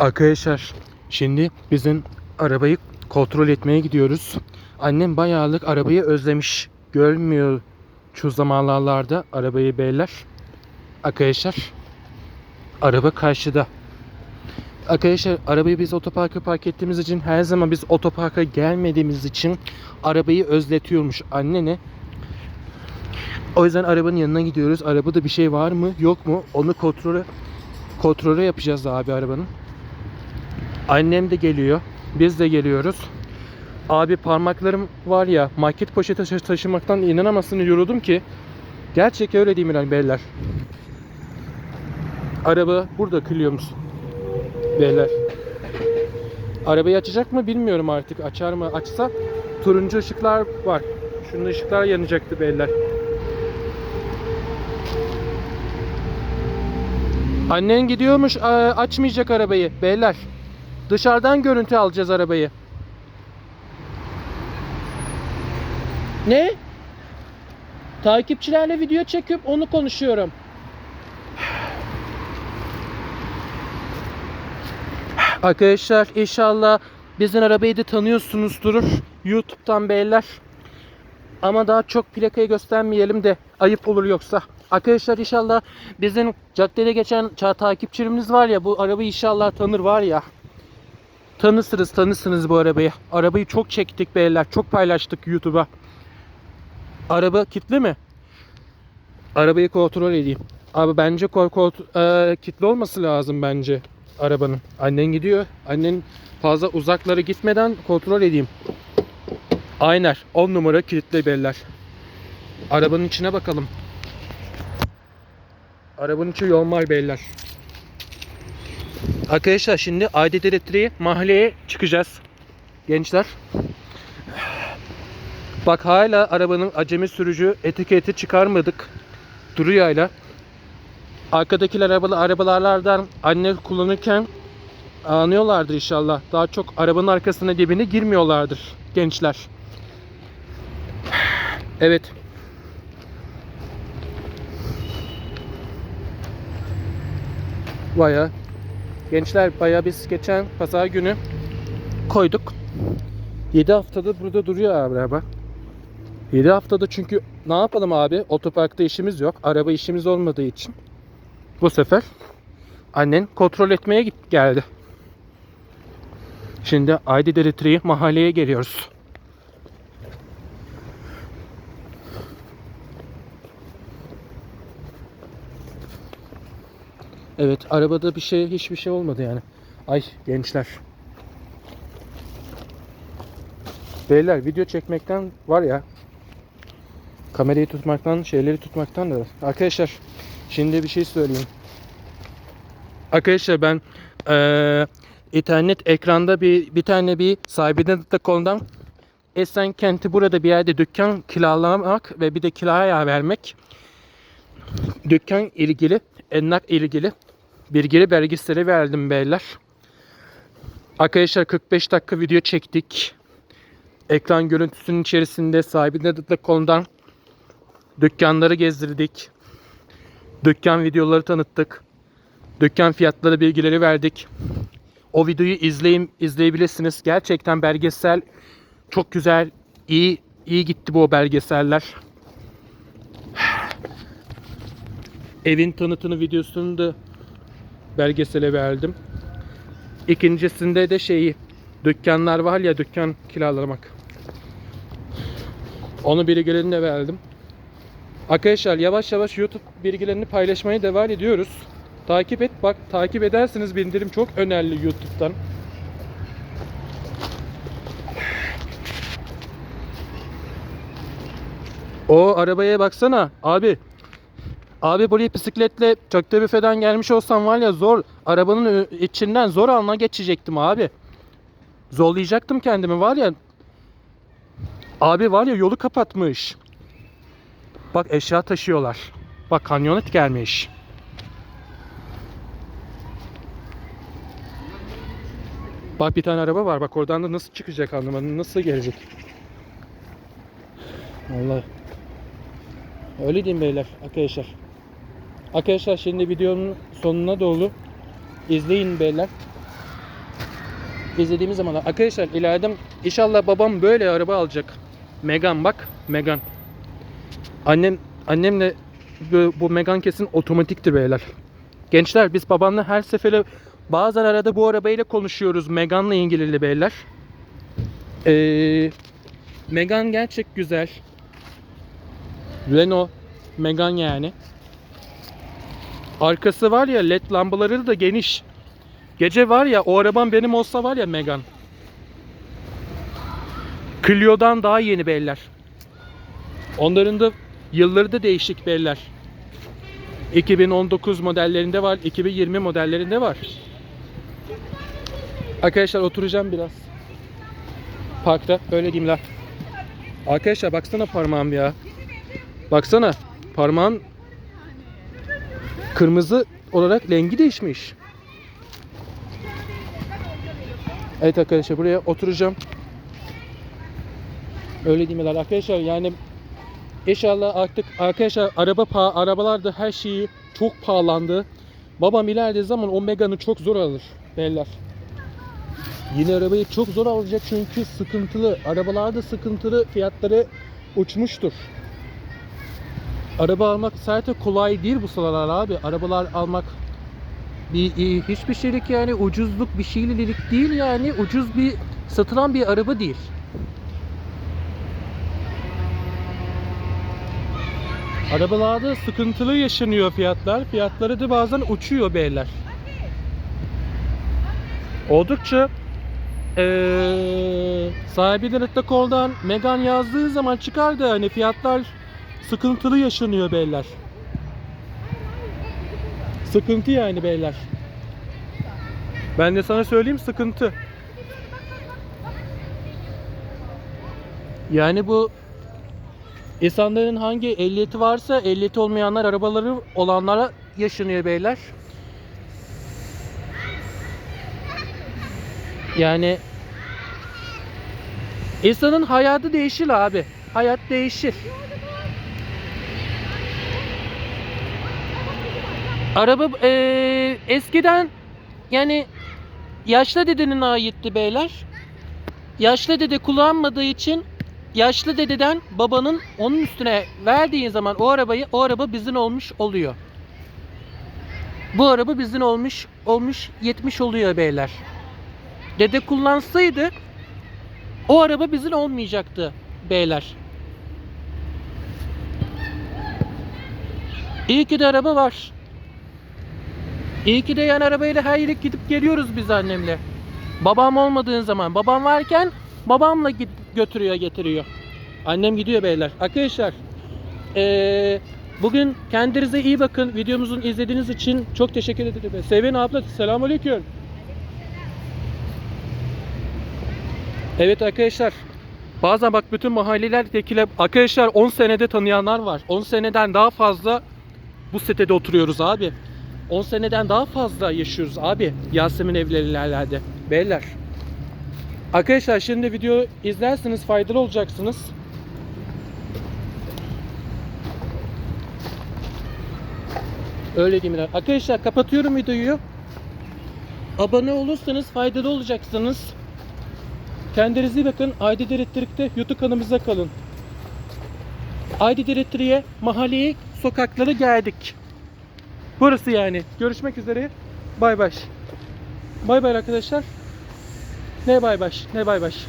Arkadaşlar şimdi bizim arabayı kontrol etmeye gidiyoruz. Annem bayağılık arabayı özlemiş. Görmüyor şu zamanlarda arabayı beyler. Arkadaşlar araba karşıda. Arkadaşlar arabayı biz otoparka park ettiğimiz için her zaman biz otoparka gelmediğimiz için arabayı özletiyormuş annene. O yüzden arabanın yanına gidiyoruz. Arabada bir şey var mı yok mu onu kontrole kontrole yapacağız abi arabanın. Annem de geliyor. Biz de geliyoruz. Abi parmaklarım var ya market poşeti taşı- taşımaktan inanamazsın yoruldum ki. Gerçek öyle değil mi lan beyler? Araba burada kılıyor musun? Beyler. Arabayı açacak mı bilmiyorum artık. Açar mı? Açsa turuncu ışıklar var. Şunun ışıklar yanacaktı beyler. Annen gidiyormuş açmayacak arabayı beyler. Dışarıdan görüntü alacağız arabayı. Ne? Takipçilerle video çekip onu konuşuyorum. Arkadaşlar inşallah bizim arabayı da tanıyorsunuzdur YouTube'dan beyler. Ama daha çok plakayı göstermeyelim de ayıp olur yoksa. Arkadaşlar inşallah bizim caddede geçen takipçilerimiz var ya bu arabayı inşallah tanır var ya. Tanırsınız tanırsınız bu arabayı. Arabayı çok çektik beyler. Çok paylaştık YouTube'a. Araba kilitli mi? Arabayı kontrol edeyim. Abi bence kol, e, kilitli olması lazım bence arabanın. Annen gidiyor. Annen fazla uzaklara gitmeden kontrol edeyim. Aynen 10 numara kilitli beyler. Arabanın içine bakalım. Arabanın içi yolmay beyler. Arkadaşlar şimdi adet elektriği mahalleye çıkacağız. Gençler. Bak hala arabanın acemi sürücü etiketi çıkarmadık. Duruyor hala. Arkadakiler arabalı arabalardan anne kullanırken anlıyorlardır inşallah. Daha çok arabanın arkasına dibine girmiyorlardır gençler. Evet. Baya gençler baya biz geçen pazar günü koyduk. 7 haftadır burada duruyor abi araba. 7 haftada çünkü ne yapalım abi? Otoparkta işimiz yok. Araba işimiz olmadığı için. Bu sefer annen kontrol etmeye git geldi. Şimdi Aydi Deritre'yi mahalleye geliyoruz. Evet arabada bir şey hiçbir şey olmadı yani. Ay gençler. Beyler video çekmekten var ya kamerayı tutmaktan şeyleri tutmaktan da arkadaşlar şimdi bir şey söyleyeyim. Arkadaşlar ben eee internet ekranda bir bir tane bir sahibinden de konudan Esenkent'i burada bir yerde dükkan kiralamak ve bir de kiraya vermek dükkan ilgili emlak ilgili bilgili belgeseli verdim beyler. Arkadaşlar 45 dakika video çektik. Ekran görüntüsünün içerisinde sahibinden de konudan dükkanları gezdirdik. Dükkan videoları tanıttık. Dükkan fiyatları bilgileri verdik. O videoyu izleyin, izleyebilirsiniz. Gerçekten belgesel çok güzel, iyi iyi gitti bu belgeseller. Evin tanıtını videosunu da belgesele verdim. İkincisinde de şeyi dükkanlar var ya dükkan kiralamak. Onu bilgilerini verdim. Arkadaşlar yavaş yavaş YouTube bilgilerini paylaşmaya devam ediyoruz. Takip et bak takip edersiniz bildirim çok önemli YouTube'dan. O arabaya baksana abi. Abi buraya bisikletle çökte büfeden gelmiş olsam var ya zor arabanın içinden zor alma geçecektim abi. Zorlayacaktım kendimi var ya. Abi var ya yolu kapatmış. Bak eşya taşıyorlar. Bak kamyonet gelmiş. Bak bir tane araba var. Bak oradan da nasıl çıkacak anlamadım. Nasıl gelecek? Allah. Öyle diyeyim beyler arkadaşlar. Arkadaşlar şimdi videonun sonuna doğru izleyin beyler. izlediğimiz zaman arkadaşlar ileride inşallah babam böyle araba alacak. Megan bak Megan. Annem annemle bu, Megan kesin otomatiktir beyler. Gençler biz babamla her sefere bazen arada bu arabayla konuşuyoruz Megan'la ilgili beyler. Ee, Megan gerçek güzel. Renault Megan yani. Arkası var ya led lambaları da geniş. Gece var ya o araban benim olsa var ya Megan. Clio'dan daha yeni beyler. Onların da yılları da değişik beyler. 2019 modellerinde var, 2020 modellerinde var. Arkadaşlar oturacağım biraz. Parkta öyle diyeyim la. Arkadaşlar baksana parmağım ya. Baksana parmağın kırmızı olarak rengi değişmiş. Evet arkadaşlar buraya oturacağım. Öyle la. arkadaşlar yani İnşallah artık arkadaşlar araba pa arabalar da her şeyi çok pahalandı. Babam ileride zaman o Megane'ı çok zor alır beyler. Yeni arabayı çok zor alacak çünkü sıkıntılı. Arabalarda sıkıntılı fiyatları uçmuştur. Araba almak zaten kolay değil bu sıralar abi. Arabalar almak bir e, hiçbir şeylik yani ucuzluk bir şeylik değil yani ucuz bir satılan bir araba değil. Arabalarda sıkıntılı yaşanıyor fiyatlar. Fiyatları da bazen uçuyor beyler. Oldukça eee sahibi de Rettakol'dan Megan yazdığı zaman çıkardı hani fiyatlar sıkıntılı yaşanıyor beyler. Sıkıntı yani beyler. Ben de sana söyleyeyim sıkıntı. Yani bu İnsanların hangi ehliyeti varsa ehliyeti olmayanlar arabaları olanlara yaşanıyor beyler. Yani insanın hayatı değişir abi. Hayat değişir. Araba eee, eskiden yani yaşlı dedenin aitti beyler. Yaşlı dede kullanmadığı için yaşlı dededen babanın onun üstüne verdiği zaman o arabayı o araba bizin olmuş oluyor. Bu araba bizin olmuş olmuş 70 oluyor beyler. Dede kullansaydı o araba bizin olmayacaktı beyler. İyi ki de araba var. İyi ki de yan arabayla her yere gidip geliyoruz biz annemle. Babam olmadığın zaman babam varken babamla git götürüyor getiriyor. Annem gidiyor beyler. Arkadaşlar eee, bugün kendinize iyi bakın. Videomuzun izlediğiniz için çok teşekkür ederim. Sevin abla selamünaleyküm. Evet arkadaşlar. Bazen bak bütün mahallelerdekiler arkadaşlar 10 senede tanıyanlar var. 10 seneden daha fazla bu sitede oturuyoruz abi. 10 seneden daha fazla yaşıyoruz abi. Yasemin evlilerde. Beyler. Arkadaşlar şimdi video izlersiniz faydalı olacaksınız. Öyle ben. Arkadaşlar kapatıyorum videoyu. Abone olursanız faydalı olacaksınız. Kendinize bakın. Aydi Direktrik'te YouTube kanalımıza kalın. Aydi Direktrik'e mahalleye sokaklara geldik. Burası yani. Görüşmek üzere. Bay bay. Bay bay arkadaşlar. Ne bay baş, ne bay baş.